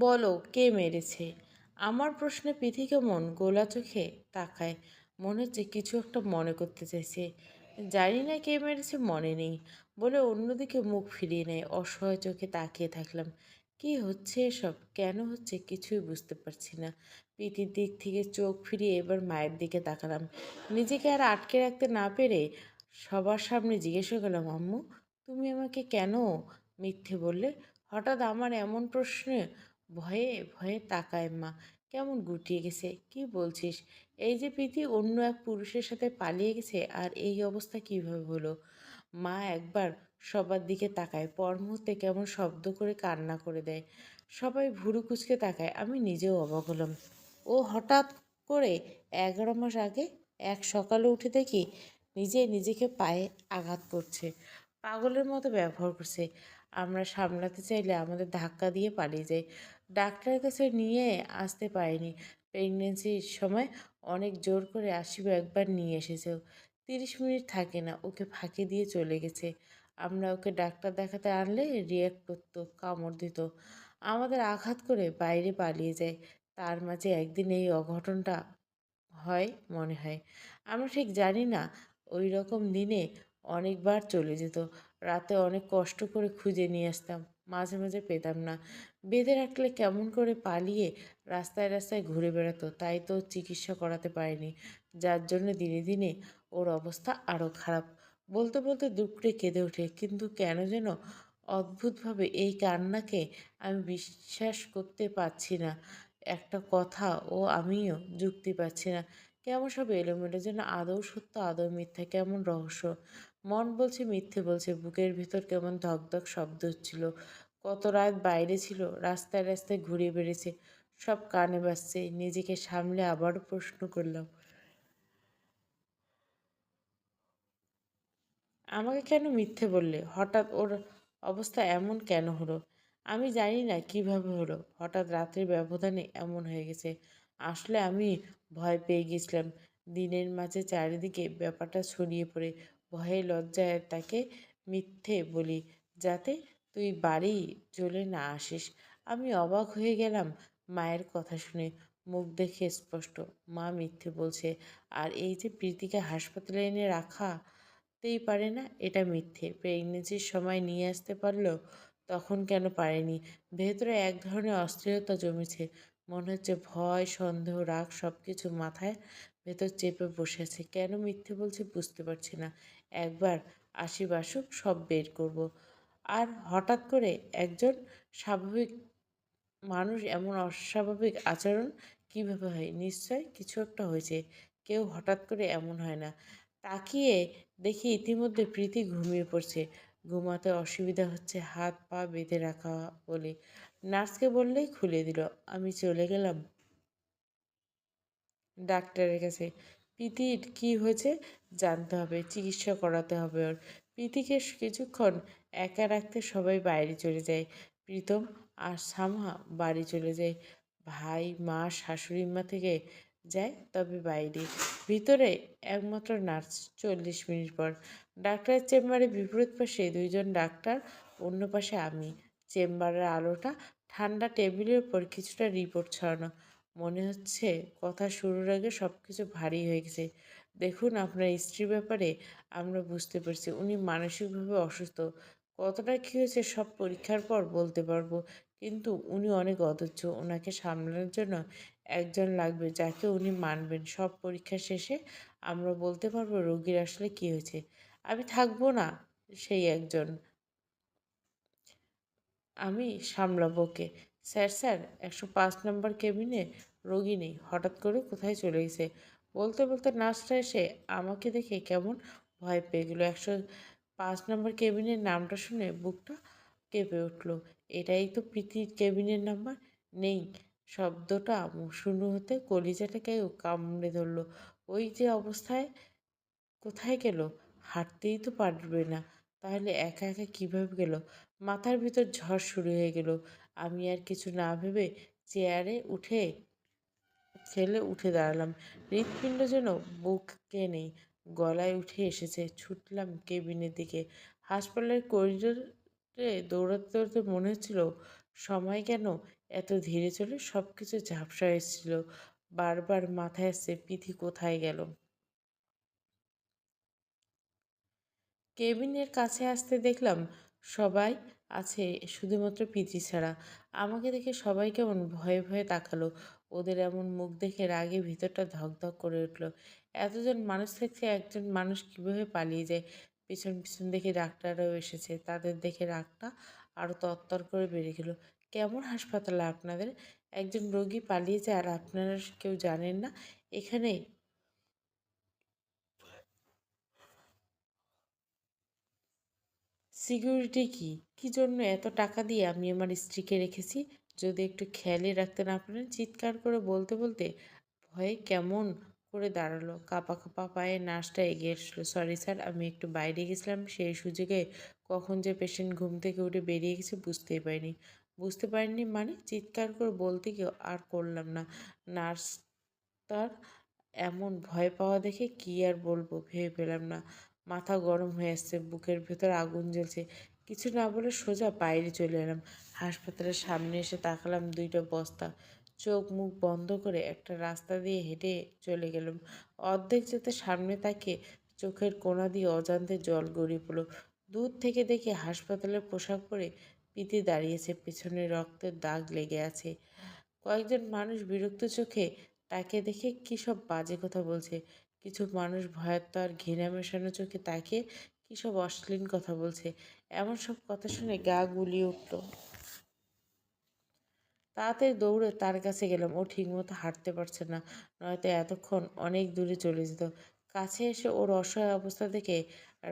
বলো, কে মেরেছে? আমার প্রশ্নে পিথি কেমন? গোলা চোখে তাকায়। মনে হচ্ছে কিছু একটা মনে করতে চাইছে। জানি না কে মেরেছে, মনে নেই। বলে অন্যদিকে মুখ ফিরিয়ে নেয়। অসহায় চোখে তাকিয়ে থাকলাম। কি হচ্ছে এসব? কেন হচ্ছে? কিছুই বুঝতে পারছি না। পিঠির দিক থেকে চোখ ফিরিয়ে এবার মায়ের দিকে তাকালাম। নিজেকে আর আটকে রাখতে না পেরে সবার সামনে জিজ্ঞেস করলাম, আম্মু, তুমি আমাকে কেন মিথ্যে বললে? হঠাৎ আমার এমন প্রশ্নে ভয়ে ভয়ে তাকায় মা। কেমন গুটিয়ে গেছে, কি বলছিস? এই যে প্রীতি অন্য এক পুরুষের সাথে পালিয়ে গেছে, আর এই অবস্থা কীভাবে হলো? মা একবার সবার দিকে তাকায়, পর মুহূর্তে কেমন শব্দ করে কান্না করে দেয়। সবাই ভুরু কুচকে তাকায়, আমি নিজেও অবাক হলাম। ও হঠাৎ করে এগারো মাস আগে এক সকালে উঠে দেখি নিজে নিজেকে পায়ে আঘাত করছে। পাগলের মতো ব্যবহার করছে। আমরা সামলাতে চাইলে আমাদের ধাক্কা দিয়ে পালিয়ে যায় ডাক্তারের কাছে নিয়ে আসতে পারিনি। প্রেগনেন্সির সময় অনেক জোর করে আসিব একবার নিয়ে এসেছেও। তিরিশ মিনিট থাকে না, ওকে ফাঁকি দিয়ে চলে গেছে। আমরা ওকে ডাক্তার দেখাতে আনলে রিয়াক্ট করতো, কামড় দিত। আমাদের আঘাত করে বাইরে পালিয়ে যায়। তার মাঝে একদিন এই অঘটনটা হয় মনে হয়। আমরা ঠিক জানি না ওই রকম দিনে অনেকবার চলে যেত। রাতে অনেক কষ্ট করে খুঁজে নিয়ে আসতাম। মাঝে মাঝে পেতাম না। বেঁধে রাখলে কেমন করে পালিয়ে রাস্তায় রাস্তায় ঘুরে বেড়াতো তাই তো চিকিৎসা করাতে পারেনি। যার জন্য দিনে দিনে ওর অবস্থা আরও খারাপ। বলতে বলতে দুপুরে কেঁদে ওঠে, কিন্তু কেন যেন অদ্ভুতভাবে এই কান্নাকে আমি বিশ্বাস করতে পারছি না। একটা কথা ও আমিও যুক্তি পাচ্ছি না। কেমন সব এলোমেলো যেন আদৌ সত্য, আদৌ মিথ্যা, কেমন রহস্য। মন বলছে, মিথ্যে বলছে। বুকের ভিতর কেমন ধকধক শব্দ হচ্ছিল। কত রাত বাইরে ছিল, রাস্তায় রাস্তায় ঘুরে বেড়েছে। সব কানে বাজছে, নিজেকে সামলে আবারও প্রশ্ন করলাম। আমাকে কেন মিথ্যে বললে? হঠাৎ ওর অবস্থা এমন কেন হলো? আমি জানি না কীভাবে হলো। হঠাৎ রাত্রির ব্যবধানে এমন হয়ে গেছে। আসলে আমি ভয় পেয়ে গেছিলাম। দিনের মাঝে চারিদিকে ব্যাপারটা ছড়িয়ে পড়ে। ভয়ে লজ্জায় তাকে মিথ্যে বলি, যাতে তুই বাড়ি চলে না আসিস। আমি অবাক হয়ে গেলাম মায়ের কথা শুনে। মুখ দেখে স্পষ্ট, মা মিথ্যে বলছে। আর এই যে প্রীতিকে হাসপাতালে এনে রাখাতেই পারে না, এটা মিথ্যে। প্রেগনেন্সির সময় নিয়ে আসতে পারলেও তখন কেন পারেনি? ভেতরে এক ধরনের অস্থিরতা জমেছে। মনে হচ্ছে ভয়, সন্দেহ, রাগ সব কিছু মাথায় ভেতর চেপে বসে আছে। কেন মিথ্যে বলছে বুঝতে পারছি না। একবার আসি সব বের করব। আর হঠাৎ করে একজন স্বাভাবিক মানুষ এমন অস্বাভাবিক আচরণ কীভাবে হয়? নিশ্চয় কিছু একটা হয়েছে। কেউ হঠাৎ করে এমন হয় না। তাকিয়ে দেখি ইতিমধ্যে প্রীতি ঘুমিয়ে পড়ছে। ঘুমাতে অসুবিধা হচ্ছে, হাত পা বেঁধে রাখা বলে। নার্সকে বললেই খুলে দিল। আমি চলে গেলাম ডাক্তারের কাছে। প্রীতির কী হয়েছে জানতে হবে, চিকিৎসা করাতে হবে ওর। প্রীতিকে কিছুক্ষণ একা রাখতে সবাই বাইরে চলে যায়। প্রীতম আর সামহা বাড়ি চলে যায়। ভাই, মা, শাশুড়ি মা থেকে যায়, তবে বাইরে। ভিতরে একমাত্র নার্স চল্লিশ মিনিট পর। ডাক্তারের চেম্বারে বিপরীত পাশে দুইজন ডাক্তার, অন্য পাশে আমি। চেম্বারের আলোটা ঠান্ডা টেবিলের উপর কিছুটা রিপোর্ট ছড়ানো। মনে হচ্ছে কথা শুরুর আগে সব কিছু ভারী হয়ে গেছে। দেখুন আপনার স্ত্রীর ব্যাপারে আমরা বুঝতে পারছি, উনি মানসিকভাবে অসুস্থ। কতটা কী হয়েছে সব পরীক্ষার পর বলতে পারব, কিন্তু উনি অনেক অধৈর্য। ওনাকে সামলানোর জন্য একজন লাগবে যাকে উনি মানবেন। সব পরীক্ষা শেষে আমরা বলতে পারব রোগীর আসলে কী হয়েছে। আমি থাকব না সেই একজন। আমি সামলাবো ওকে। স্যার স্যার, একশো পাঁচ নম্বর কেবিনে রোগী নেই, হঠাৎ করে কোথায় চলে গেছে? বলতে বলতে নার্সটা এসে আমাকে দেখে কেমন ভয় পেয়ে গেলো। একশো পাঁচ নম্বর কেবিনের নামটা শুনে বুকটা কেঁপে উঠল। এটাই তো প্রীতির কেবিনের নাম্বার? নেই। শব্দটা শুরু হতে কলিজাটাকেও কামড়ে ধরলো। ওই যে অবস্থায় কোথায় গেল? হাঁটতেই তো পারবে না। তাহলে একা একা কীভাবে গেল? মাথার ভিতর ঝড় শুরু হয়ে গেল। আমি আর কিছু না ভেবে চেয়ারে উঠে ছেলে উঠে দাঁড়ালাম। হৃৎপিণ্ড যেন বুকে নেই গলায় উঠে এসেছে। ছুটলাম কেবিনের দিকে। হাসপাতালের করিডোরে দৌড়াতে দৌড়াতে মনে হচ্ছিল, সময় কেন এত ধীরে চলে? সব কিছু ঝাপসা এসেছিল। বারবার মাথায় আসছে, পিথি কোথায় গেল? কেবিনের কাছে আসতে দেখলাম সবাই আছে শুধুমাত্র পিথি ছাড়া। আমাকে দেখে সবাই কেমন ভয়ে ভয়ে তাকালো। ওদের এমন মুখ দেখে রাগে ভিতরটা ধকধক করে উঠল। এতজন মানুষ থেকে একজন মানুষ কীভাবে পালিয়ে যায়? পিছন পিছন দেখে ডাক্তাররাও এসেছে। তাদের দেখে রাগটা আরও তত্তর করে বেড়ে গেল। কেমন হাসপাতাল আপনাদের? একজন রোগী পালিয়ে যায় আর আপনারা কেউ জানেন না? এখানে সিকিউরিটি কি? কি জন্য এত টাকা দিয়ে আমি আমার স্ত্রীকে রেখেছি? যদি একটু খেয়ালই রাখতে না পারেন, চিৎকার করে বলতে বলতে ভয়ে কেমন করে দাঁড়াল। কাপা কাপা পায়ে নার্সটা এগিয়ে আসলো সরি স্যার, আমি একটু বাইরে গেছিলাম, সেই সুযোগে কখন যে পেশেন্ট ঘুম থেকে উঠে বেরিয়ে গেছে বুঝতেই পারিনি। বুঝতে পারিনি মানে? চিৎকার করে বলতে গিয়ে আর করলাম না। নার্স তার এমন ভয় পাওয়া দেখে কি আর বলব? ভেবে পেলাম না। মাথা গরম হয়ে আসছে, বুকের ভেতর আগুন জ্বলছে। কিছু না বলে সোজা বাইরে চলে এলাম। হাসপাতালের সামনে এসে তাকালাম দুইটা বস্তা। চোখ মুখ বন্ধ করে একটা রাস্তা দিয়ে হেঁটে চলে গেলাম। অর্ধেক যেতে সামনে তাকে চোখের কোনা দিয়ে অজান্তে জল গড়িয়ে পড়ল। দূর থেকে দেখে হাসপাতালের পোশাক পরে পিতি দাঁড়িয়েছে, পেছনে রক্তের দাগ লেগে আছে। কয়েকজন মানুষ বিরক্ত চোখে তাকে দেখে কী সব বাজে কথা বলছে। কিছু মানুষ ভয়াত্ম আর ঘৃণা মেশানো চোখে তাকে কী সব অশ্লীল কথা বলছে। এমন সব কথা শুনে গা গুলিয়ে উঠল। তাড়াতাড়ি দৌড়ে তার কাছে গেলাম। ও ঠিকমতো হাঁটতে পারছে না, নয়তো এতক্ষণ অনেক দূরে চলে যেত। কাছে এসে ওর অসহায় অবস্থা দেখে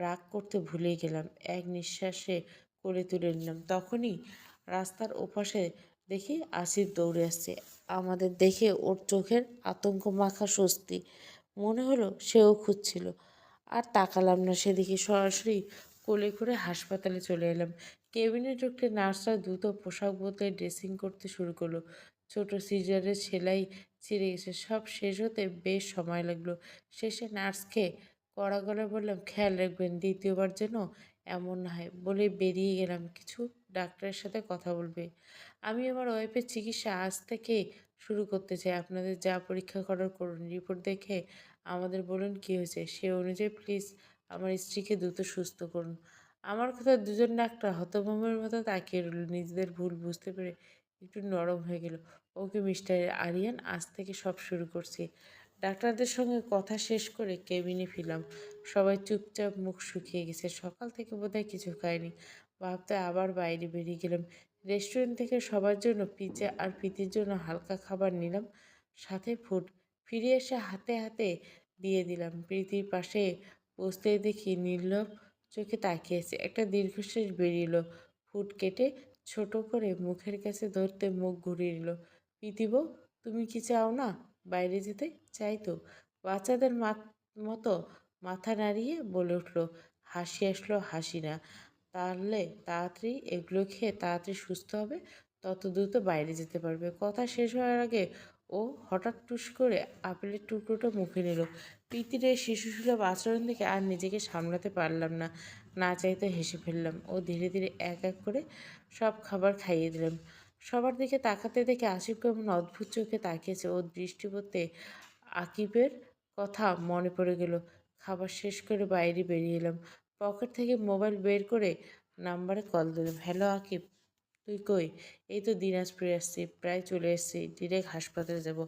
রাগ করতে ভুলেই গেলাম। এক নিঃশ্বাসে করে তুলে নিলাম। তখনই রাস্তার ওপাশে দেখি আসিফ দৌড়ে আসছে। আমাদের দেখে ওর চোখের আতঙ্ক মাখা স্বস্তি। মনে হলো সেও খুঁজছিল। আর তাকালাম না। সেদিকে সরাসরি কোলে করে হাসপাতালে চলে এলাম। কেবিনে ঢুকতে নার্সরা দ্রুত পোশাক বদলে ড্রেসিং করতে শুরু করল। ছোট সিজারের সেলাই ছিঁড়ে গেছে। সব শেষ হতে বেশ সময় লাগল। শেষে নার্সকে কড়া গলায় বললাম, খেয়াল রাখবেন, দ্বিতীয়বার যেন এমন না হয়। বলে বেরিয়ে গেলাম। কিছু ডাক্তারের সাথে কথা বলবে। আমি আমার ওয়াইফের চিকিৎসা আজ থেকে শুরু করতে চাই। আপনাদের যা পরীক্ষা করার করুন। রিপোর্ট দেখে আমাদের বলুন কী হয়েছে। সে অনুযায়ী প্লিজ আমার স্ত্রীকে দ্রুত সুস্থ করুন। আমার কথা দুজন ডাক্তার হতভম্বের মতো তাকিয়ে রইল। নিজেদের ভুল বুঝতে পেরে একটু নরম হয়ে গেল। ওকে মিস্টার আরিয়ান, আজ থেকে সব শুরু করছি। ডাক্তারদের সঙ্গে কথা শেষ করে কেবিনে ফিরলাম। সবাই চুপচাপ মুখ শুকিয়ে গেছে। সকাল থেকে বোধহয় কিছু খায়নি ভাবতে আবার বাইরে বেরিয়ে গেলাম। রেস্টুরেন্ট থেকে সবার জন্য পিৎজা আর পিতির জন্য হালকা খাবার নিলাম, সাথে ফুড ফিরে এসে হাতে হাতে দিয়ে দিলাম। প্রীতির পাশে বসতে দেখি নির্লভ চোখে তাকিয়েছে একটা দীর্ঘশ্বাস বেরিয়ে এলো। ফুট কেটে ছোট করে মুখের কাছে ধরতে মুখ ঘুরিয়ে নিল। প্রীতিব তুমি কি চাও না বাইরে যেতে? চাই তো। বাচ্চাদের মতো মাথা নাড়িয়ে বলে উঠল। হাসি আসলো হাসি না তাহলে তাড়াতাড়ি এগুলো খেয়ে তাড়াতাড়ি সুস্থ হবে, তত দ্রুত বাইরে যেতে পারবে। কথা শেষ হওয়ার আগে ও হঠাৎ টুস করে আপেলের টুকরোটা মুখে নিল। প্রীতির এই শিশুসুলভ আচরণ দেখে আর নিজেকে সামলাতে পারলাম না। না চাইতে হেসে ফেললাম। ও ধীরে ধীরে এক এক করে সব খাবার খাইয়ে দিলাম। সবার দিকে তাকাতে দেখে আসিফ কেমন অদ্ভুত চোখে তাকিয়েছে। ওর দৃষ্টি পড়তে আকিবের কথা মনে পড়ে গেল। খাবার শেষ করে বাইরে বেরিয়ে এলাম। পকেট থেকে মোবাইল বের করে নাম্বারে কল দিলাম। হ্যালো আকিব, তুই কই? এই তো দিনাজপুরে আসছি, প্রায় চলে এসেছি ডিরেক্ট হাসপাতালে যাব।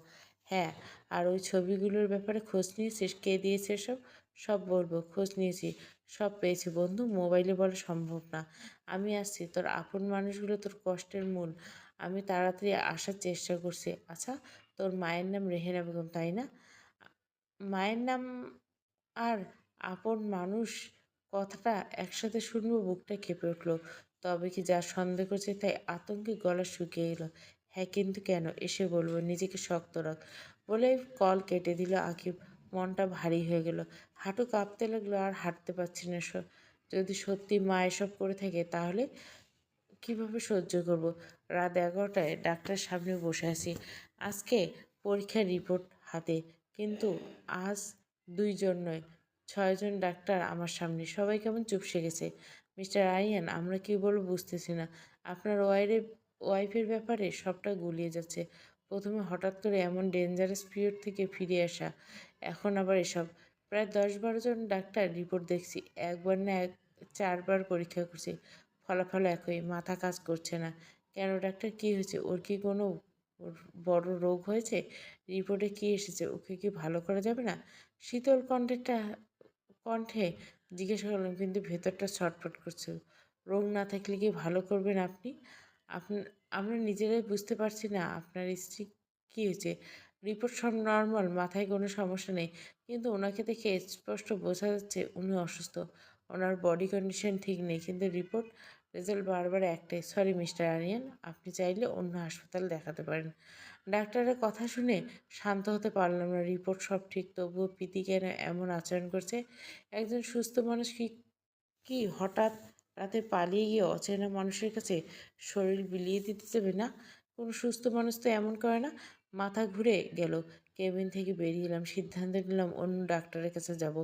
হ্যাঁ আর ওই ছবিগুলোর ব্যাপারে খোঁজ নিয়েছিস? কে দিয়েছে সব সব বলব, খোঁজ নিয়েছি, সব পেয়েছি বন্ধু, মোবাইলে বলা সম্ভব না। আমি আসছি, তোর আপন মানুষগুলো তোর কষ্টের মূল। আমি তাড়াতাড়ি আসার চেষ্টা করছি। আচ্ছা তোর মায়ের নাম রেহেনা বেগম, তাই না? মায়ের নাম আর আপন মানুষ কথাটা একসাথে শুনব, বুকটা কেঁপে উঠল। তবে কি যা সন্দেহ করছে তাই আতঙ্কে গলা শুকিয়ে এলো। হ্যাঁ কিন্তু কেন? এসে বলব, নিজেকে শক্ত রাখ। বলে কল কেটে দিল আকিব। মনটা ভারী হয়ে গেল। হাঁটু কাঁপতে লাগল, আর হাঁটতে পারছি না যদি সত্যি মা এসব করে থাকে, তাহলে কীভাবে সহ্য করব? রাত এগারোটায় ডাক্তার সামনে বসে আছি। আজকে পরীক্ষার রিপোর্ট হাতে, কিন্তু আজ দুইজন নয়। ছয়জন ডাক্তার আমার সামনে। সবাই কেমন চুপসে গেছে? মিস্টার আরিয়ান, আমরা কী বলব বুঝতেছি না। আপনার ওয়াইরে, ওয়াইফের ব্যাপারে সবটা গুলিয়ে যাচ্ছে। প্রথমে হঠাৎ করে এমন ডেঞ্জারাস পিরিয়ড থেকে ফিরে আসা। এখন আবার এসব। প্রায় দশ বারো জন ডাক্তার রিপোর্ট দেখছি। একবার না এক, চারবার পরীক্ষা করছি। ফলাফল একই, মাথা কাজ করছে না। কেন ডাক্তার, কী হয়েছে? ওর কি কোনো বড় রোগ হয়েছে? রিপোর্টে কী এসেছে? ওকে কি ভালো করা যাবে না? শীতল কণ্ঠেরটা কণ্ঠে জিজ্ঞাসা করলাম, কিন্তু ভেতরটা ছটফট করছে। রোগ না থাকলে কি ভালো করবেন আপনি? আপনি, আমরা নিজেরাই বুঝতে পারছি না আপনার স্ত্রী কী হয়েছে। রিপোর্ট সব নর্মাল, মাথায় কোনো সমস্যা নেই। কিন্তু ওনাকে দেখে স্পষ্ট বোঝা যাচ্ছে উনি অসুস্থ। ওনার বডি কন্ডিশন ঠিক নেই, কিন্তু রিপোর্ট রেজাল্ট বারবার একটাই। সরি মিস্টার আরিয়ান, আপনি চাইলে অন্য হাসপাতাল দেখাতে পারেন। ডাক্তারের কথা শুনে শান্ত হতে পারলাম না। রিপোর্ট সব ঠিক, তবুও প্রীতি কেন এমন আচরণ করছে? একজন সুস্থ মানুষ কি কি হঠাৎ রাতে পালিয়ে গিয়ে অচেনা মানুষের কাছে শরীর বিলিয়ে দিতে যাবে না? কোনো সুস্থ মানুষ তো এমন করে না। মাথা ঘুরে গেল। কেবিন থেকে বেরিয়ে এলাম, সিদ্ধান্ত নিলাম অন্য ডাক্তারের কাছে যাব।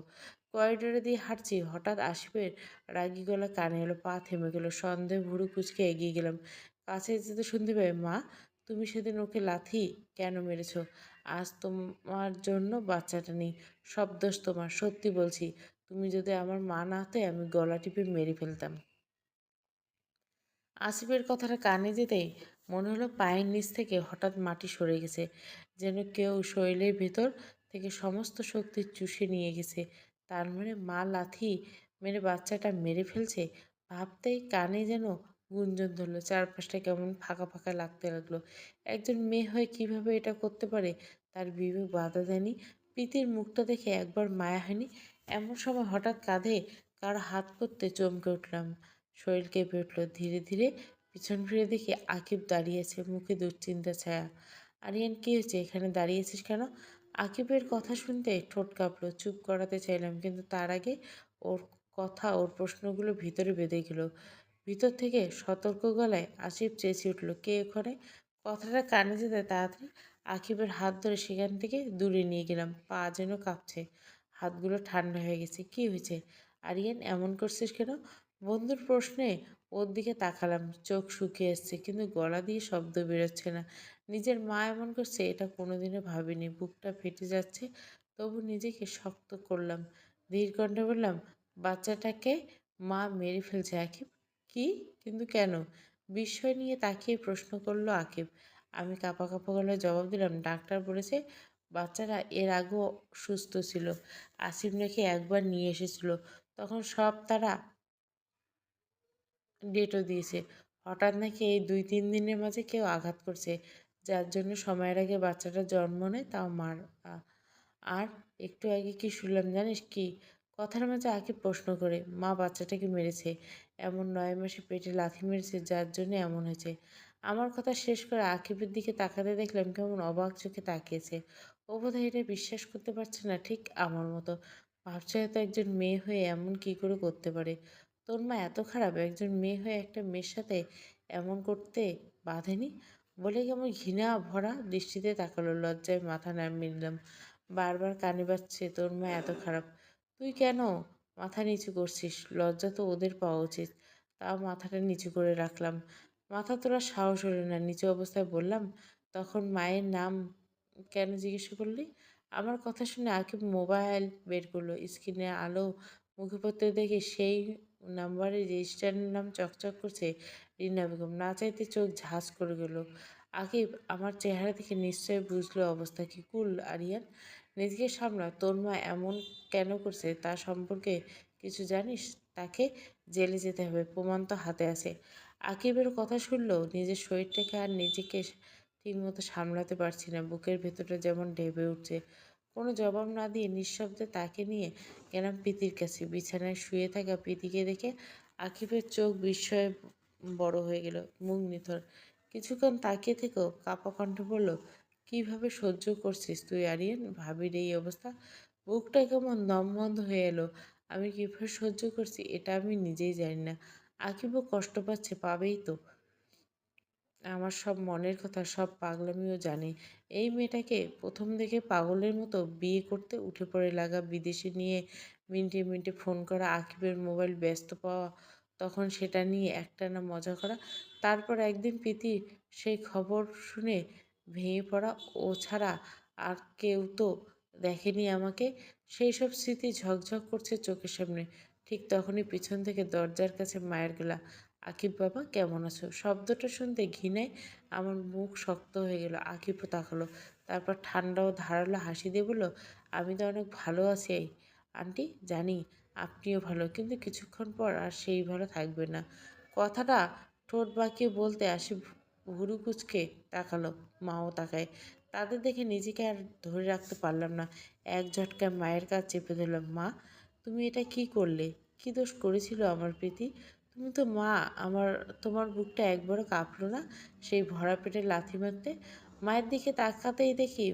করিডোরে দিয়ে হাঁটছি। হঠাৎ আসিফের রাগি গলা কানে এলো, পা থেমে গেল। সন্দেহ ভুরু কুচকে এগিয়ে গেলাম। কাছে যেতে শুনতে পাই, মা তুমি সেদিন ওকে লাথি কেন মেরেছ? আজ তোমার জন্য বাচ্চাটা নেই। সব দোষ তোমার, সত্যি বলছি। তুমি যদি আমার মা না হতে, আমি গলা টিপে মেরে ফেলতাম। আসিফের কথাটা কানে যেতেই মনে হলো পায়ের নিচ থেকে হঠাৎ মাটি সরে গেছে, যেন কেউ শরীরের ভেতর থেকে সমস্ত শক্তি চুষে নিয়ে গেছে। তার মানে মা লাথি মেরে বাচ্চাটা মেরে ফেলছে? ভাবতেই কানে যেন গুঞ্জন ধরলো, চারপাশটা কেমন ফাঁকা ফাঁকা লাগতে লাগল। একজন মেয়ে হয়ে কীভাবে এটা করতে পারে তার বিবেক বাধা দেয়নি। প্রীতির মুখটা দেখে একবার মায়া হয়নি। এমন সময় হঠাৎ কাঁধে কার হাত করতে চমকে উঠলাম। শরীর কেঁপে উঠল ধীরে ধীরে। পিছন ফিরে দেখি আকিব দাঁড়িয়েছে মুখে দুশ্চিন্তা ছায়া। আরিয়ান, কী হয়েছে? এখানে দাঁড়িয়েছিস কেন? আকিবের কথা শুনতে ঠোঁট কাঁপলো। চুপ করাতে চাইলাম, কিন্তু তার আগে ওর কথা, ওর প্রশ্নগুলো ভিতরে বেঁধে গেল। ভিতর থেকে সতর্ক গলায় আসিফ চেঁচিয়ে উঠল, কে ওখানে? কথাটা কানে যেতে তাড়াতাড়ি আকিবের হাত ধরে সেখান থেকে দূরে নিয়ে গেলাম, পা যেন কাঁপছে, হাতগুলো ঠান্ডা হয়ে গেছে, কি হয়েছে? আরিয়ান, এমন করছিস কেন? বন্ধুর প্রশ্নে ওর দিকে তাকালাম, চোখ শুকিয়ে এসছে কিন্তু গলা দিয়ে শব্দ বেরোচ্ছে না, নিজের মা এমন করছে, এটা কোনোদিনও ভাবিনি, বুকটা ফেটে যাচ্ছে, তবু নিজেকে শক্ত করলাম ধীর কণ্ঠে বললাম, বাচ্চাটাকে মা মেরে ফেলছে আকিব? কি? কিন্তু কেন? বিস্ময় নিয়ে তাকিয়ে প্রশ্ন করল আকিব। আমি কাপা কাপা গলায় জবাব দিলাম, ডাক্তার বলেছে বাচ্চারা এর আগেও সুস্থ ছিল আসিফ নাকি একবার নিয়ে এসেছিল। তখন সব তারা ডেটও দিয়েছে। হঠাৎ নাকি এই দুই তিন দিনের মাঝে কেউ আঘাত করছে, যার জন্য সময়ের আগে বাচ্চাটা জন্ম নেয় তাও মার আর একটু আগে কি শুনলাম জানিস কি? কথার মাঝে আগে প্রশ্ন করে, মা বাচ্চাটাকে মেরেছে? এমন নয় মাসে পেটে লাথি মেরেছে, যার জন্য এমন হয়েছে। আমার কথা শেষ করে আকিবের দিকে তাকাতে দেখলাম কেমন অবাক চোখে তাকিয়েছে। ও বোধহয় এটা বিশ্বাস করতে পারছে না, ঠিক আমার মতো। ভাবছে হয়তো একজন মেয়ে হয়ে এমন কি করে করতে পারে। তোর মা এত খারাপ, একজন মেয়ে হয়ে একটা মেয়ের সাথে এমন করতে বাঁধেনি? বলে কেমন ঘৃণা ভরা দৃষ্টিতে তাকালো, লজ্জায় মাথা নামিয়ে নিলাম। বারবার কানে বাজছে, তোর মা এত খারাপ। তুই কেন মাথা নিচু করছিস, লজ্জা তো ওদের পাওয়া উচিত। তাও মাথাটা নিচু করে রাখলাম। মাথা তোলা সাহস হলো না, নিচু অবস্থায় বললাম, তখন মায়ের নাম কেন জিজ্ঞেস করলি? আমার কথা শুনে আকিব মোবাইল বের করল, স্ক্রিনে আলো মুখে পড়তে দেখে সেই নাম্বারে রেজিস্ট্রারের নাম চকচক করছে রিনা বেগম। না চাইতে চোখ ঝাঁজ করে গেল। আকিব, আমার চেহারা থেকে নিশ্চয় বুঝলো অবস্থা কি। কুল, আরিয়ান নিজেকে সামলা তোর মা এমন কেন করছে তা সম্পর্কে কিছু জানিস? তাকে জেলে যেতে হবে, প্রমাণ তো হাতে আছে। আকিবের কথা শুনলেও নিজের শরীরটাকে আর নিজেকে ঠিকমতো সামলাতে পারছি না। বুকের ভেতরটা যেমন ঢেবে উঠছে। কোনো জবাব না দিয়ে নিঃশব্দে তাকে নিয়ে গেলাম প্রীতির কাছে। বিছানায় শুয়ে থাকা প্রীতিকে দেখে আকিবের চোখ বিস্ময়ে বড় হয়ে গেল। মুখ নিথর। কিছুক্ষণ তাকিয়ে থেকেও কাপা কণ্ঠ বলল কীভাবে সহ্য করছিস তুই, আরিয়ান? ভাবির এই অবস্থা। বুকটা কেমন দম বন্ধ হয়ে এলো। আমি কীভাবে সহ্য করছি এটা আমি নিজেই জানি না। আকিবও কষ্ট পাচ্ছে, পাবেই তো। আমার সব মনের কথা, সব পাগলামিও জানে। এই মেয়েটাকে প্রথম দেখে পাগলের মতো বিয়ে করতে উঠে পড়ে লাগা বিদেশে নিয়ে মিনিটে মিনিটে ফোন করা, আকিবের মোবাইল ব্যস্ত পাওয়া, তখন সেটা নিয়ে একটানা মজা করা। তারপর একদিন প্রীতি সেই খবর শুনে ভেঙে পড়া ও ছাড়া আর কেউ তো দেখেনি আমাকে। সেই সব স্মৃতি ঝকঝক করছে চোখের সামনে। ঠিক তখনই পিছন থেকে দরজার কাছে মায়ের গলা, আকিব বাবা, কেমন আছো? শব্দটা শুনতে ঘৃণায় আমার মুখ শক্ত হয়ে গেল। আকিবও তাকালো, তারপর ঠান্ডা ও ধারালো হাসি দিয়ে বলল, আমি তো অনেক ভালো আছি আন্টি, জানি আপনিও ভালো, কিন্তু কিছুক্ষণ পর আর সেই ভালো থাকবে না। কথাটা ঠোঁট বাঁকিয়ে বলতে আসি ভুরু কুচকে তাকালো, মাও তাকায়। তাদের দেখে নিজেকে আর ধরে রাখতে পারলাম না। এক ঝটকায় মায়ের কাজ চেপে ধরলাম মা, তুমি এটা কি করলে? কি দোষ করেছিল আমার প্রীতি? তুমি তো মা, আমার, তোমার বুকটা একবারও কাঁপলো না সেই ভরা পেটে লাথি মারতে? মায়ের দিকে তাকাতেই দেখি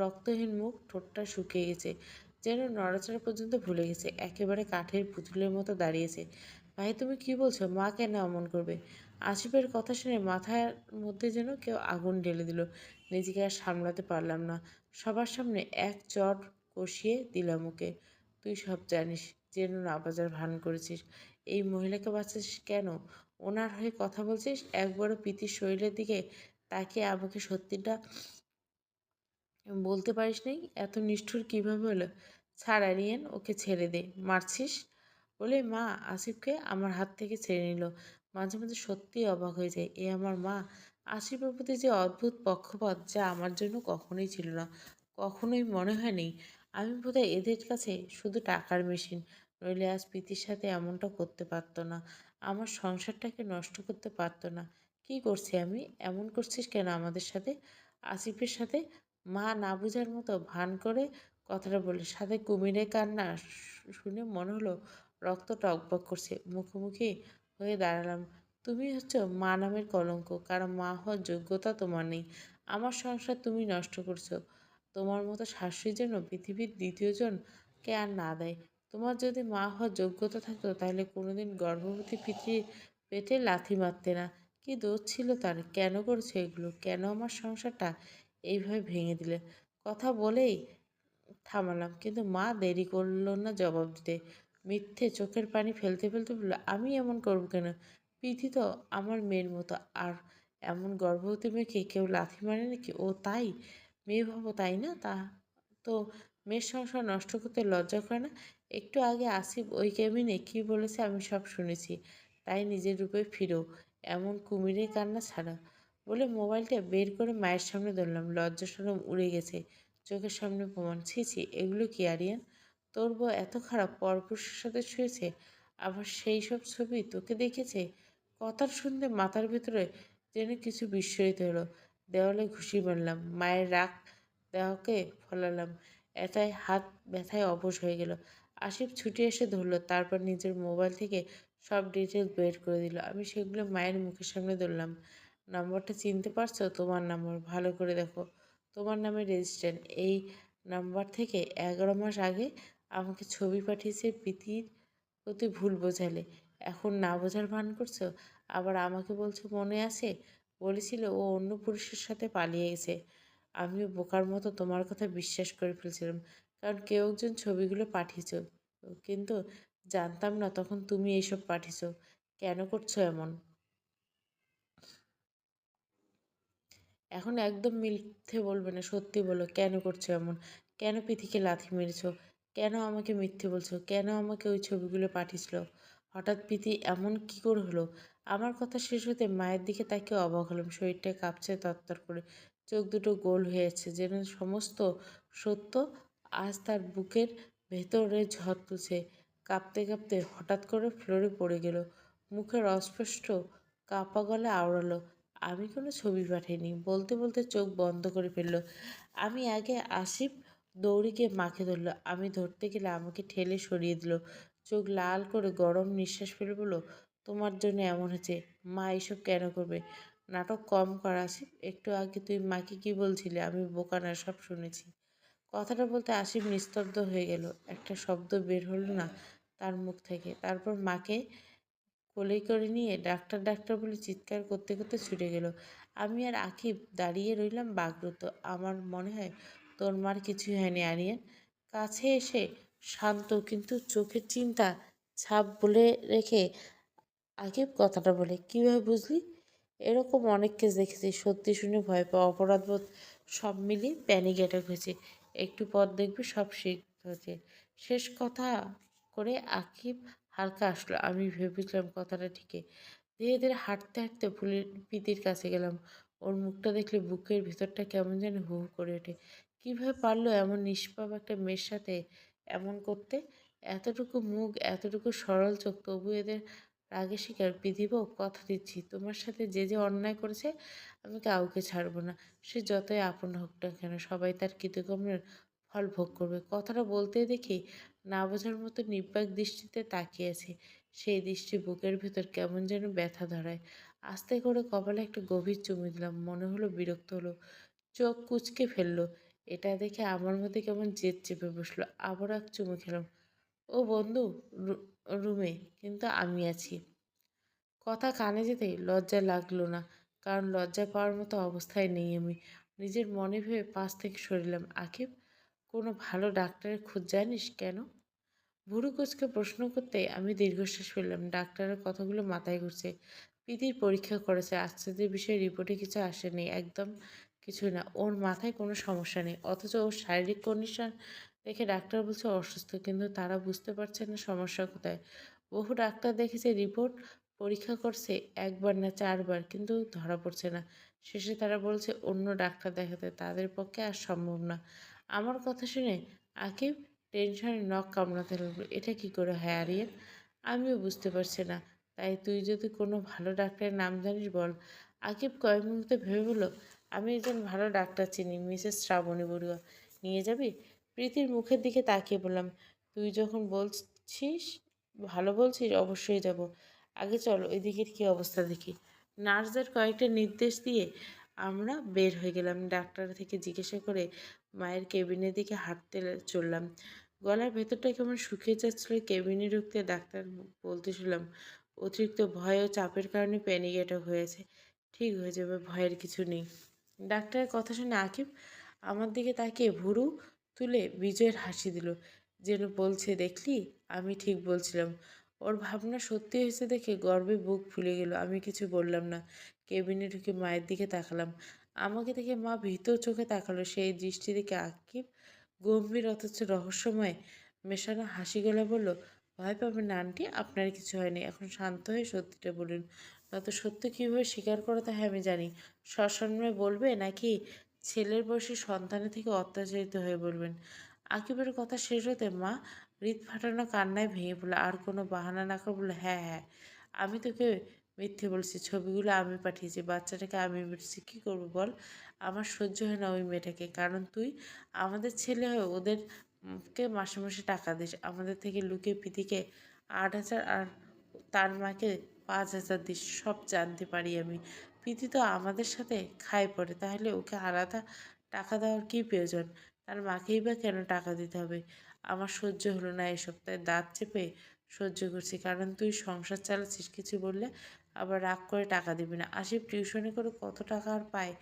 রক্তহীন মুখ ঠোঁটটা শুকিয়ে গেছে, যেন নড়াচড়া পর্যন্ত ভুলে গেছে, একেবারে কাঠের পুতুলের মতো দাঁড়িয়েছে। ভাই, তুমি কি বলছো? মা কেন অমন করবে? আসিফের কথা শুনে মাথার মধ্যে যেন কেউ আগুন ঢেলে দিল। নিজেকে আর সামলাতে পারলাম না। সবার সামনে এক চট কষিয়ে দিলাম ওকে তুই সব জানিস, যেন না বাজার ভান করেছিস। এই মহিলাকে বাঁচাচ্ছিস কেন? ওনার হয়ে কথা বলছিস? একবারও প্রীতির শরীরের দিকে তাকে আমাকে সত্যিটা বলতে পারিস নাই এত নিষ্ঠুর কীভাবে হলো? ছাড়, আরিয়ান, ওকে ছেড়ে দে। মারছিস? বলে, মা, আসিফকে আমার হাত থেকে ছেড়ে নিল। মাঝে মাঝে সত্যিই অবাক হয়ে যায়, এ আমার মা, আসিফের প্রতি যে অদ্ভুত পক্ষপাত, যা আমার জন্য কখনোই ছিল না, কখনোই মনে হয়নি। আমি বোধহয় এদের কাছে শুধু টাকার মেশিন, নইলে আজ প্রীতির সাথে এমনটা করতে পারতো না, আমার সংসারটাকে নষ্ট করতে পারতো না। কি করছি আমি? এমন করছিস কেন আমাদের সাথে? আসিফের সাথে মা না বোঝার মতো ভান করে কথাটা বলে সাথে কুমিরের কান্না শুনে মনে হলো রক্ত টকবক করছে। মুখোমুখি হয়ে দাঁড়ালাম। তুমি হচ্ছে মা নামের কলঙ্ক, কারণ মা হওয়ার যোগ্যতা তোমার নেই। আমার সংসার তুমি নষ্ট করছ। তোমার মতো শাশুড়ির জন্য পৃথিবীর দ্বিতীয়জনকে আর না দেয়। তোমার যদি মা হওয়ার যোগ্যতা থাকতো, তাহলে কোনোদিন গর্ভবতী পিতৃ পেটে লাথি মারতে না। কি দোষ ছিল তার? কেন করছে এগুলো? কেন আমার সংসারটা এইভাবে ভেঙে দিলে? কথা বলেই থামালাম, কিন্তু মা দেরি করল না জবাব দিতে। মিথ্যে চোখের পানি ফেলতে ফেলতে বলল, আমি এমন করব কেন? প্রীতি তো আমার মেয়ের মতো। আর এমন গর্ভবতী মেয়েকে কেউ লাথি মারে নাকি? ও তাই, মেয়ে ভাবো তাই না? তা তো মেয়ের সংসার নষ্ট করতে লজ্জা করে না? একটু আগে আসিফ ওই কেবিনে কী বলেছে আমি সব শুনেছি। তাই নিজের রূপে ফিরো, এমন কুমিরের কান্না ছাড়া। বলে মোবাইলটা বের করে মায়ের সামনে ধরলাম। লজ্জা সরম উড়ে গেছে, চোখের সামনে প্রমাণ। ছি ছি, এগুলো কি, আরিয়ান? তোর বউ এত খারাপ পরপুরুষের সাথে শুয়েছে, আবার সেই সব ছবি তোকে দেখেছে? কথার শুনতে মাথার ভিতরে যেন কিছু বিস্ময়িত হলো। দেওয়ালে ঘুষি মারলাম মায়ের রাগ দেওয়াকে ফলালাম এটাই হাত ব্যথায় অবশ হয়ে গেল। আসিফ ছুটে এসে ধরলো, তারপর নিজের মোবাইল থেকে সব ডিটেলস বের করে দিল। আমি সেগুলো মায়ের মুখের সামনে ধরলাম। নাম্বারটা চিনতে পারছ? তোমার নাম্বার। ভালো করে দেখো। তোমার নামে রেজিস্ট্যান্ট এই নাম্বার থেকে এগারো মাস আগে আমাকে ছবি পাঠিয়েছে প্রীতির প্রতি ভুল বোঝালে। এখন না বোঝার ভান করছ? আবার আমাকে বলছো মনে আছে? বলেছিল ও অন্য পুরুষের সাথে পালিয়ে গেছে আমিও বোকার মতো তোমার কথা বিশ্বাস করে ফেলছিলাম, কারণ কেউ একজন ছবিগুলো পাঠিয়েছ। কিন্তু জানতাম না তখন তুমি এইসব পাঠিয়েছ। কেন করছ এমন? এখন একদম মিথ্যে বলবে না, সত্যি বলো, কেন করছ এমন? কেন পিথিকে লাথি মেরেছো? কেন আমাকে মিথ্যে বলছো? কেন আমাকে ওই ছবিগুলো পাঠিয়েছিল? হঠাৎ প্রীতি এমন কি করে হলো? আমার কথা শেষ হতে মায়ের দিকে তাকে অবাক হলাম। শরীরটা কাঁপছে তত্তর করে। চোখ দুটো গোল হয়েছে যেন সমস্ত সত্য আজ তার বুকের ভেতরে ঝড় তুলছে। কাঁপতে কাঁপতে হঠাৎ করে ফ্লোরে পড়ে গেল। মুখের অস্পষ্ট কাঁপা গলা আওড়ালো। আমি কোনো ছবি পাঠাইনি। বলতে বলতে চোখ বন্ধ করে ফেলল। আমি আগে আসিফ দৌড়ে গিয়ে মাকে ধরলো। আমি ধরতে গেলে আমাকে ঠেলে সরিয়ে দিল। চোখ লাল করে গরম নিঃশ্বাস ফেলে বলল, তোমার জন্য এমন হয়েছে। মা এইসব কেন করবে? নাটক কম কর আসিফ একটু আগে তুই মাকে কি বলছিলে? আমি বোকা না, সব শুনেছি। কথাটা বলতে আসিফ নিস্তব্ধ হয়ে গেল। একটা শব্দ বের হলো না তার মুখ থেকে। তারপর মাকে কোলে করে নিয়ে ডাক্তার ডাক্তার বলে চিৎকার করতে করতে ছুটে গেল। আমি আর আকিব দাঁড়িয়ে রইলাম বাগরুত আমার মনে হয় তোর মার কিছুই হয়নি, আরিয়ান। কাছে এসে শান্ত কিন্তু চোখের চিন্তা ছাপ বলে রেখে আকিব কথাটা বলে, কীভাবে বুঝলি? এরকম অনেক কেস দেখেছি, সত্যি শুনে ভয় পাওয়া অপরাধবোধ সব মিলিয়ে প্যানিক অ্যাটাক হয়েছে। একটু পর দেখবে সব ঠিক হয়েছে। শেষ কথা করে আকিব হালকা আসলো আমি ভেবেছিলাম কথাটা ঠিকই। ধীরে ধীরে হাঁটতে হাঁটতে ফুলের পিতির কাছে গেলাম। ওর মুখটা দেখলে বুকের ভিতরটা কেমন যেন হু করে ওঠে। কীভাবে পারল এমন নিষ্পাপ একটা মেয়ের সাথে এমন করতে? এতটুকু মুখ, এতটুকু সরল চোখ, তবু এদের রাগে শিকার বিধিব কথা দিচ্ছি। তোমার সাথে যে যে অন্যায় করেছে, আমি কাউকে ছাড়বো না। সে যতই আপন হোক না কেন, সবাই তার কৃতকর্মের ফল ভোগ করবে। কথাটা বলতে দেখি না বোঝার মতো নির্বাক দৃষ্টিতে তাকিয়ে আছে। সেই দৃষ্টি বুকের ভেতর কেমন যেন ব্যথা ধরায়। আস্তে করে কপালে একটা গভীর চুমু দিলাম। মনে হলো বিরক্ত হলো। চোখ কুচকে ফেলল। এটা দেখে আমার মধ্যে কেমন জেদ চেপে বসল। আবার এক চুমু খেলাম। ও বন্ধু রুমে, কিন্তু আমি আছি। কথা কানে যেতেই লজ্জা লাগল না, কারণ লজ্জা পাওয়ার মতো অবস্থায় নেই আমি। নিজের মনে ভেবে পাশ থেকে সরিলাম। আকিব, কোনো ভালো ডাক্তারের খোঁজ জানিস কেন? ভুরু কুচকে প্রশ্ন করতে আমি দীর্ঘশ্বাস ফেললাম। ডাক্তারের কথাগুলো মাথায় ঘুরছে। পিতির পরীক্ষা করেছে। আশ্চর্যের বিষয়ে রিপোর্টে কিছু আসেনি একদম কিছু না। ওর মাথায় কোনো সমস্যা নেই। অথচ ওর শারীরিক কন্ডিশন দেখে ডাক্তার বলছে অসুস্থ, কিন্তু তারা বুঝতে পারছে না সমস্যা কোথায়। বহু ডাক্তার দেখেছে, রিপোর্ট পরীক্ষা করছে একবার না চারবার, কিন্তু ধরা পড়ছে না। শেষে তারা বলছে, অন্য ডাক্তার দেখাতে তাদের পক্ষে আর সম্ভব না। আমার কথা শুনে আকিব টেনশনে নখ কামড়াতে লাগল। এটা কি করে হয়, আরিয়ান? আমিও বুঝতে পারছি না। তাই তুই যদি কোনো ভালো ডাক্তারের নাম জানিস বল। আকিব কয়েক মুহূর্তে ভেবে বলল আমি একজন ভালো ডাক্তার চিনি, মিসেস শ্রাবণী বড়ুয়া। নিয়ে যাবি? প্রীতির মুখের দিকে তাকিয়ে বললাম, তুই যখন বলছিস, ভালো বলছিস, অবশ্যই যাব। আগে চল ওই দিকের কী অবস্থা দেখি। নার্সদের কয়েকটা নির্দেশ দিয়ে আমরা বের হয়ে গেলাম। ডাক্তার থেকে জিজ্ঞাসা করে মায়ের কেবিনের দিকে হাঁটতে চললাম। গলার ভেতরটা কেমন শুকিয়ে যাচ্ছিল, কেবিনে ঢুকতে ডাক্তার বলতে শুনলাম, অতিরিক্ত ভয় ও চাপের কারণে প্যানিক অ্যাটাক হয়েছে। ঠিক হয়ে যাবে, ভয়ের কিছু নেই। ডাক্তারের কথা শুনে আকিব আমার দিকে তাকিয়ে ভুরু তুলে বিজয়ের হাসি দিল। যেন বলছে, দেখলি? আমি ঠিক বলছিলাম। ওর ভাবনা সত্যি হয়েছে দেখে গর্বে বুক ফুলে গেল। আমি কিছু বললাম না। কেবিনে ঢুকে মায়ের দিকে তাকালাম। আমাকে দেখে মা ভীত চোখে তাকালো। সেই দৃষ্টি দেখে আকিব গম্ভীর অথচ রহস্যময় মেশানো হাসি গলা বলল, ভয় পাবেন না, আন্টি। আপনার কিছু হয়নি। এখন শান্ত হয়ে সত্যিটা বলুন। নয়তো সত্য কীভাবে স্বীকার করাতে হয় আমি জানি। সসম্মানে বলবে নাকি ছেলের বয়সী সন্তানের থেকে অত্যাচারিত হয়ে বলবেন? আকিবের কথা শেষ হতে মা হৃদ ফাটানো কান্নায় ভেঙে পড়ল। আর কোনো বাহানা না করে বলল হ্যাঁ হ্যাঁ আমি তোকে মিথ্যে বলছি ছবিগুলো আমি পাঠিয়েছি বাচ্চাটাকে আমি মেরেছি কী করব বল? আমার সহ্য হয় না ওই মেয়েটাকে। কারণ তুই আমাদের ছেলে হয়ে ওদের উম, কে মাসে মাসে টাকা দিস। আমাদের থেকে লুকিয়ে পিতিকে আট হাজার আর তার মাকে পাঁচ হাজার দিস, সব জানতে পারি আমি। প্রীতি তো আমাদের সাথে খায় পড়ে, তাহলে ওকে আলাদা টাকা দেওয়ার কী প্রয়োজন? তার মাকেই বা কেন টাকা দিতে হবে? আমার সহ্য হলো না এই সপ্তাহে দাঁত চেপে সহ্য করছি, কারণ তুই সংসার চালাচ্ছিস কিছু বললে আবার রাগ করে টাকা দিবি না। আসিফ টিউশনি করে কত টাকা আর পায়,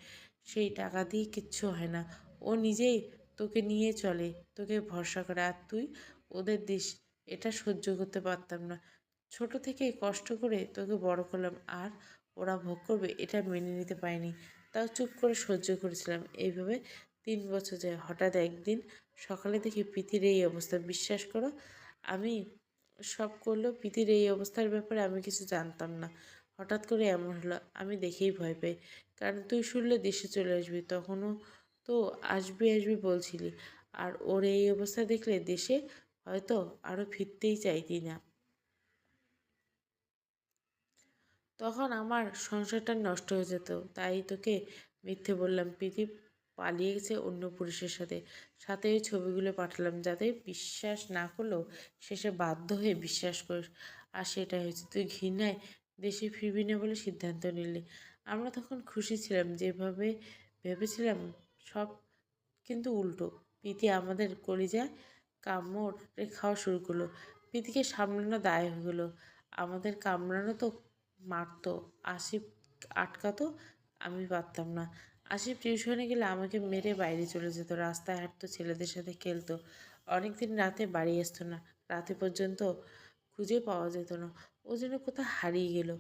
সেই টাকা দিয়ে কিচ্ছু হয় না। ও নিজেই তোকে নিয়ে চলে, তোকে ভরসা করে। আর তুই ওদের দিস, এটা সহ্য করতে পারতাম না। ছোট থেকে কষ্ট করে তোকে বড় করলাম আর ওরা ভোগ করবে এটা মেনে নিতে পারিনি। তাও চুপ করে সহ্য করেছিলাম। এইভাবে তিন বছর যায়। হঠাৎ একদিন সকালে দেখি পিতির এই অবস্থা। বিশ্বাস করো, আমি সব করলেও পিতির এই অবস্থার ব্যাপারে আমি কিছু জানতাম না। হঠাৎ করে এমন হলো, আমি দেখেই ভয় পাই। কারণ তুই শুনলে দেশে চলে আসবি, তখনও তো আসবি আসবি বলছিলি। আর ওর এই অবস্থা দেখলে দেশে হয়তো আরও ফিরতেই চাইতি না। তখন আমার সংসারটা নষ্ট হয়ে যেত। তাই তোকে মিথ্যে বললাম। প্রীতি পালিয়ে গেছে অন্য পুরুষের সাথে। সাথে ওই ছবিগুলো পাঠালাম যাতে বিশ্বাস না করলেও শেষে বাধ্য হয়ে বিশ্বাস করিস। আর সেটা হয়েছে, তুই ঘৃণায় দেশে ফিরবি না বলে সিদ্ধান্ত নিলি। আমরা তখন খুশি ছিলাম, যেভাবে ভেবেছিলাম সব কিন্তু উল্টো। প্রীতি আমাদের কলিজায় কামড়ে খাওয়া শুরু করল। প্রীতিকে সামলানো দায় হয়ে গেলো। আমাদের কামড়ানো তো মারতো। আসিফ আটকাতো, আমি পারতাম না। আসিফ টিউশনে গেলে আমাকে মেরে বাইরে চলে যেত, রাস্তায় হাঁটতো, ছেলেদের সাথে খেলতো। অনেকদিন রাতে বাড়ি আসতো না, রাতে পর্যন্ত খুঁজে পাওয়া যেত না। ও যেন কোথাও হারিয়ে গেল।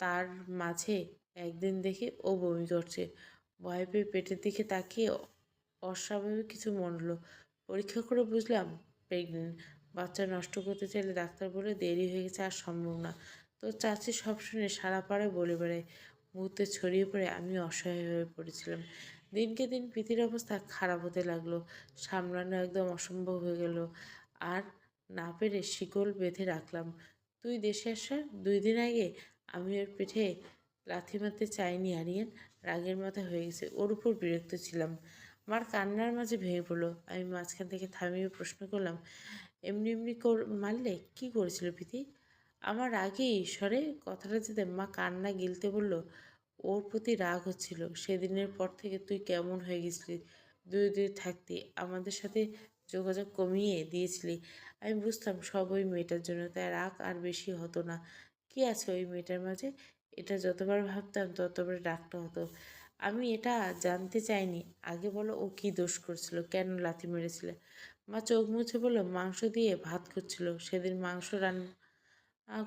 তার মাঝে একদিন দেখি ও বমি করছে। ভয় পেয়ে পেটের দিকে তাকিয়ে অস্বাভাবিক কিছু মনে হলো। পরীক্ষা করে বুঝলাম, প্রেগনেন্ট। বাচ্চা নষ্ট করতে চাইলে ডাক্তার বলে দেরি হয়ে গেছে, আর সম্ভব না। তো চাচি সব শুনে সারা পাড়ে বলে বেড়ায়, মুহূর্তে ছড়িয়ে পড়ে আমি অসহায় হয়ে পড়েছিলাম। দিনকে দিন পৃথির অবস্থা খারাপ হতে লাগল, সামলানো একদম অসম্ভব হয়ে গেল। আর না পেরে শিকল বেঁধে রাখলাম। তুই দেশে আসার দুই দিন আগে আমি ওর পিঠে লাথি মারতে চাইনি, আরিয়ান। রাগের মাথা হয়ে গেছে, ওর উপর বিরক্ত ছিলাম। মার কান্নার মাঝে ভেঙে পড়ল। আমি মাঝখান থেকে থামিয়ে প্রশ্ন করলাম, এমনি এমনি কর, মারলে কি করেছিল প্রীতি? আমার রাগে ঈশ্বরে কথাটা যেতে মা কান্না গিলতে বলল, ওর প্রতি রাগ হচ্ছিল। সেদিনের পর থেকে তুই কেমন হয়ে গেছিলি? দুই দুই থাকতি আমাদের সাথে যোগাযোগ কমিয়ে দিয়েছিলি। আমি বুঝতাম সব ওই মেয়েটার জন্য, তাই রাগ আর বেশি হতো না। কি আছে ওই মেয়েটার মাঝে? এটা যতবার ভাবতাম, ততবার রাগটা হতো। আমি এটা জানতে চাইনি। আগে বলো ও কি দোষ করছিল, কেন লাথি মেরেছিল? মা চোখ মুছে বলল, মাংস দিয়ে ভাত করছিল। সেদিন মাংস রান্না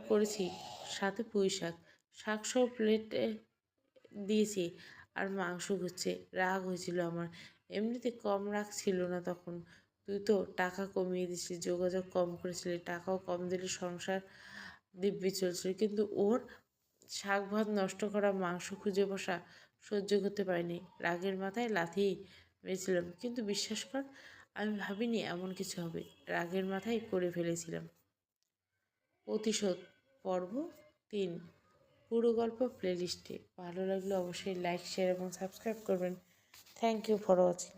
করেছি। সাথে পুঁই শাক। শাক সব প্লেটে দিয়েছি আর মাংস ঘুরছে রাগ হয়েছিল আমার। এমনিতে কম রাগ ছিল না তখন। তুই তো টাকা কমিয়ে দিছিলি যোগাযোগ কম করেছিলি, টাকাও কম দিলে সংসার দিব্যি চলছিল। কিন্তু ওর শাক ভাত নষ্ট করা, মাংস খুঁজে বসা সহ্য করতে পারিনি। রাগের মাথায় লাথি মেরেছিলাম। কিন্তু বিশ্বাস কর, আমি ভাবিনি এমন কিছু হবে। রাগের মাথায় করে ফেলেছিলাম। প্রতিশোধ পর্ব তিন। পুরো গল্প প্লেলিস্টে ভালো লাগলে অবশ্যই লাইক শেয়ার এবং সাবস্ক্রাইব করবেন। Thank you for watching